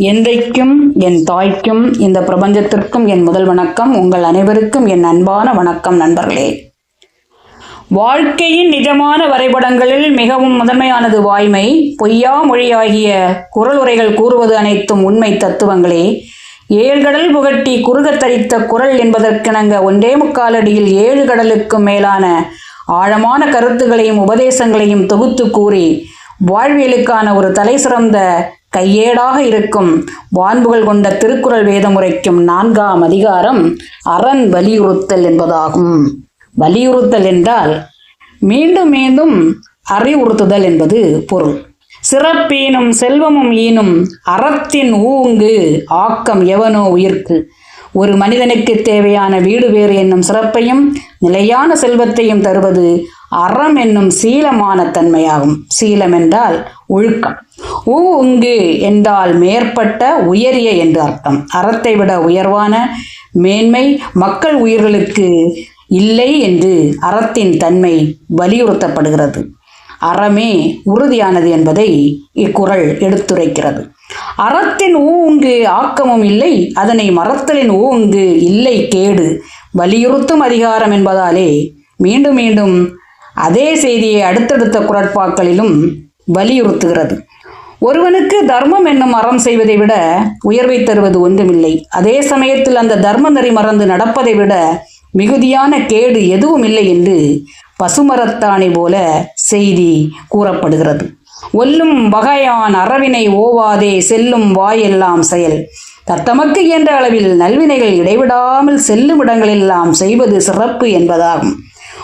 என்றைக்கும் என் தாய்க்கும் இந்த பிரபஞ்சத்திற்கும் என் முதல் வணக்கம். உங்கள் அனைவருக்கும் என் அன்பான வணக்கம் நண்பர்களே. வாழ்க்கையின் நிஜமான வரைபடங்களில் மிகவும் முதன்மையானது வாய்மை. பொய்யா மொழியாகிய குரலுரைகள் கூறுவது அனைத்தும் உண்மை தத்துவங்களே. ஏழ்கடல் புகட்டி குறுகத் தரித்த குரல் என்பதற்கிணங்க ஒன்றே முக்காலடியில் ஏழு கடலுக்கும் மேலான ஆழமான கருத்துகளையும் உபதேசங்களையும் தொகுத்து கூறி வாழ்வியலுக்கான ஒரு தலை சிறந்த கையேடாக இருக்கும். வான்புகள் கொண்ட திருக்குறள் வேதமுறைக்கும் நான்காம் அதிகாரம் அரண் வலியுறுத்தல் என்பதாகும். வலியுறுத்தல் என்றால் மீண்டும் மீண்டும் அறிவுறுத்துதல் என்பது பொருள். சிறப்பீனும் செல்வமும் ஈனும் அறத்தின் ஊங்கு ஆக்கம் எவனோ உயிர்க்கு. ஒரு மனிதனுக்கு தேவையான வீடு வேறு என்னும் சிறப்பையும் நிலையான செல்வத்தையும் தருவது அறம் என்னும் சீலமான தன்மையாகும். சீலம் என்றால் ஒழுக்கம். ஊ உங்கு என்றால் மேற்பட்ட உயரிய என்று அர்த்தம். அறத்தை விட உயர்வான மேன்மை மக்கள் உயிர்களுக்கு இல்லை என்று அறத்தின் தன்மை வலியுறுத்தப்படுகிறது. அறமே உறுதியானது என்பதை இக்குறள் எடுத்துரைக்கிறது. அறத்தின் ஊங்கு ஆக்கமும் இல்லை அதனை மறத்தலின் ஊங்கு இல்லை கேடு. வலியுறுத்தும் அதிகாரம் என்பதாலே மீண்டும் மீண்டும் அதே செய்தியை அடுத்தடுத்த குரட்பாக்களிலும் வலியுறுத்துகிறது. ஒருவனுக்கு தர்மம் என்னும் அறம் செய்வதை விட உயர்வை தருவது ஒன்றுமில்லை. அதே சமயத்தில் அந்த தர்ம நெறி மறந்து நடப்பதை விட மிகுதியான கேடு எதுவும் இல்லை என்று பசுமரத்தாணி போல செய்தி கூறப்படுகிறது. ஒல்லும் வகையான் அறவினை ஓவாதே செல்லும் வாயெல்லாம் செயல். தத்தமக்கு இயன்ற அளவில் நல்வினைகள் இடைவிடாமல் செல்லும் இடங்களெல்லாம் செய்வது சிறப்பு என்பதாகும்.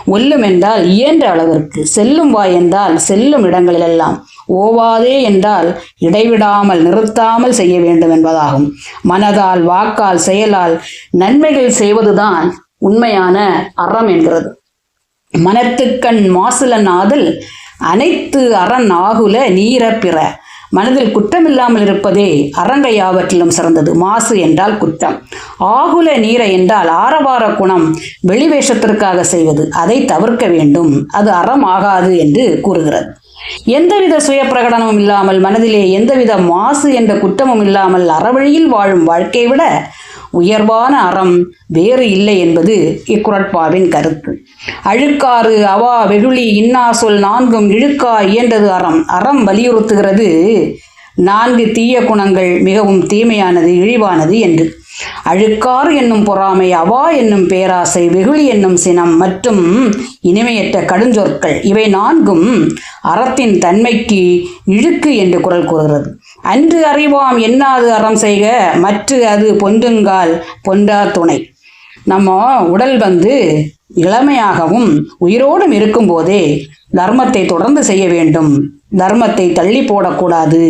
ஒல்லும் என்றால் இயன்ற அளவிற்கு செல்லும் வாய் என்றால் செல்லும் இடங்களிலெல்லாம். ஓவாதே என்றால் இடைவிடாமல் நிறுத்தாமல் செய்ய வேண்டும் என்பதாகும். மனதால் வாக்கால் செயலால் நன்மைகள் செய்வதுதான் உண்மையான அறம் என்கிறது. மனத்துக்கண் மாசுலன் ஆதல் அனைத்து அரண் ஆகுல நீர பிற. மனதில் குற்றமில்லாமல் இருப்பதே அறங்க யாவற்றிலும் சிறந்தது. மாசு என்றால் குற்றம். ஆகுல நீர என்றால் ஆரவார குணம் வெளிவேஷத்திற்காக செய்வது. அதை தவிர்க்க வேண்டும். அது அறம் ஆகாது என்று கூறுகிறது. எந்தவித சுய பிரகடனமும் இல்லாமல் மனதிலே எந்தவித மாசு என்ற குற்றமும் இல்லாமல் அறவழியில் வாழும் வாழ்க்கையை விட உயர்வான அறம் வேறு இல்லை என்பது இக்குரட்பாவின் கருத்து. அழுக்காறு அவா வெகுளி இன்னா சொல் நான்கும் இழுக்கா இயன்றது அறம். அறம் வலியுறுத்துகிறது. நான்கு தீய குணங்கள் மிகவும் தீமையானது இழிவானது என்று. அழுக்காறு என்னும் பொறாமை அவா என்னும் பேராசை வெகுளி என்னும் சினம் மற்றும் இனிமையற்ற கடுஞ்சொற்கள். இவை நான்கும் அறத்தின் தன்மைக்கு இழுக்கு என்று குரல் கூறுகிறது. அன்று அறிவாம் என்னாது அறம் செய்க மற்ற அது பொன்றுங்கால் பொன்றா துணை. நம்ம உடல் வந்து இளமையாகவும் உயிரோடும் இருக்கும்போதே தர்மத்தை தொடர்ந்து செய்ய வேண்டும். தர்மத்தை தள்ளி போடக்கூடாது.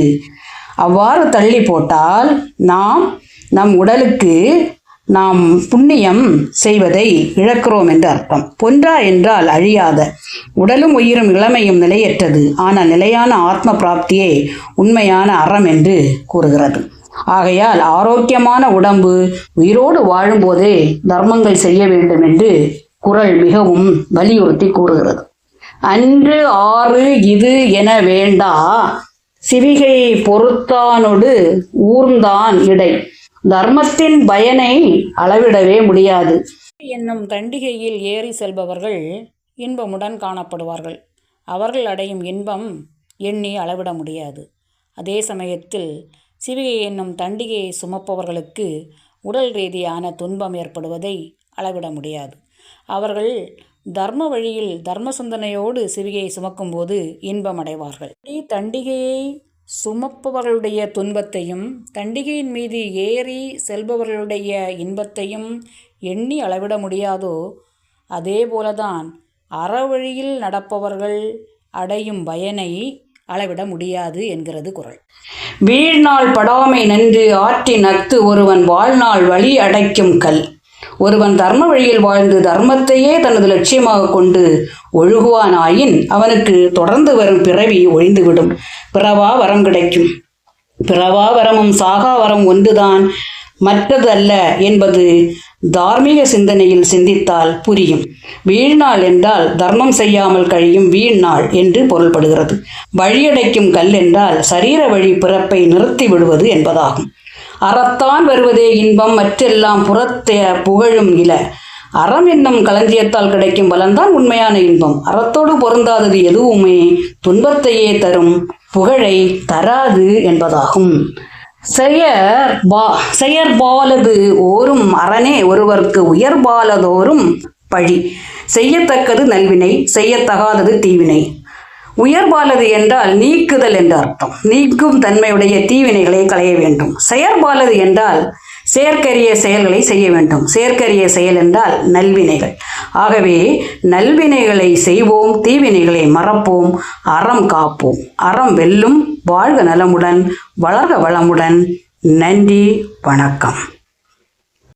அவ்வாறு தள்ளி போட்டால் நாம் நம் உடலுக்கு நாம் புண்ணியம் செய்வதை இழக்கிறோம் என்று அர்த்தம். பொன்றா என்றால் அழியாத. உடலும் உயிரும் இளமையும் நிலையற்றது. ஆனால் நிலையான ஆத்ம பிராப்தியே உண்மையான அறம் என்று கூறுகிறது. ஆகையால் ஆரோக்கியமான உடம்பு உயிரோடு வாழும்போதே தர்மங்கள் செய்ய வேண்டும் என்று குரல் மிகவும் வலியுறுத்தி கூறுகிறது. அன்று ஆறு இது என வேண்டா. சிவிகை பொறுத்தானொடு ஊர்ந்தான் இடை. தர்மத்தின் பயனை அளவிடவே முடியாது. என்னும் தண்டிகையில் ஏறி செல்பவர்கள் இன்பமுடன் காணப்படுவார்கள். அவர்கள் அடையும் இன்பம் எண்ணி அளவிட முடியாது. அதே சமயத்தில் சிவிகை என்னும் தண்டிகையை சுமப்பவர்களுக்கு உடல் ரீதியான துன்பம் ஏற்படுவதை அளவிட முடியாது. அவர்கள் தர்ம வழியில் தர்ம சிந்தனையோடு சிவிகையை சுமக்கும்போது இன்பம் அடைவார்கள் தண்டிகையை சுமப்பவர்களுடைய துன்பத்தையும் தண்டிகையின் மீது ஏறி செல்பவர்களுடைய இன்பத்தையும் எண்ணி அளவிட முடியாதோ அதே போலதான் அறவழியில் நடப்பவர்கள் அடையும் பயனை அளவிட முடியாது என்கிறது குரல். வீழ்நாள் படாமை நன்று ஆற்றின் அத்து ஒருவன் வாழ்நாள் வழி அடைக்கும் கல். ஒருவன் தர்ம வழியில் வாழ்ந்து தர்மத்தையே தனது லட்சியமாக கொண்டு ஒழுகுவானாயின் அவனுக்கு தொடர்ந்து வரும் பிறவி ஒழிந்துவிடும். பிறவா வரம் கிடைக்கும். பிறவா வரமும் சாகா வரம் ஒன்றுதான். மற்றது அல்ல என்பது தார்மீக சிந்தனையில் சிந்தித்தால் புரியும். வீழ்நாள் என்றால் தர்மம் செய்யாமல் கழியும் வீழ்நாள் என்று பொருள்படுகிறது. வழியடைக்கும் கல் என்றால் சரீர வழி பிறப்பை நிறுத்தி விடுவது என்பதாகும். அறத்தான் வருவதே இன்பம் மற்றெல்லாம் புறத்தே புகழும் இல. அறம் என்னும் களஞ்சியத்தால் கிடைக்கும் பலன்தான் உண்மையான இன்பம். அறத்தோடு பொருந்தாதது எதுவுமே துன்பத்தையே தரும் புகழை தராது என்பதாகும். செயர் பா செயற்பாலது ஓரும் அரணே ஒருவர்க்கு உயர்பாலதோறும் பழி. செய்யத்தக்கது நல்வினை செய்யத்தகாதது தீவினை. உயர்பாலது என்றால் நீக்குதல் என்ற அர்த்தம். நீக்கும் தன்மையுடைய தீவினைகளை களைய வேண்டும். செயற்பாலது என்றால் செயற்கரிய செயல்களை செய்ய வேண்டும். செயற்கரிய செயல் என்றால் நல்வினைகள். ஆகவே நல்வினைகளை செய்வோம் தீவினைகளை மறப்போம் அறம் காப்போம். அறம் வெல்லும் வாழ்க நலமுடன் வளர்க வளமுடன். நன்றி வணக்கம்.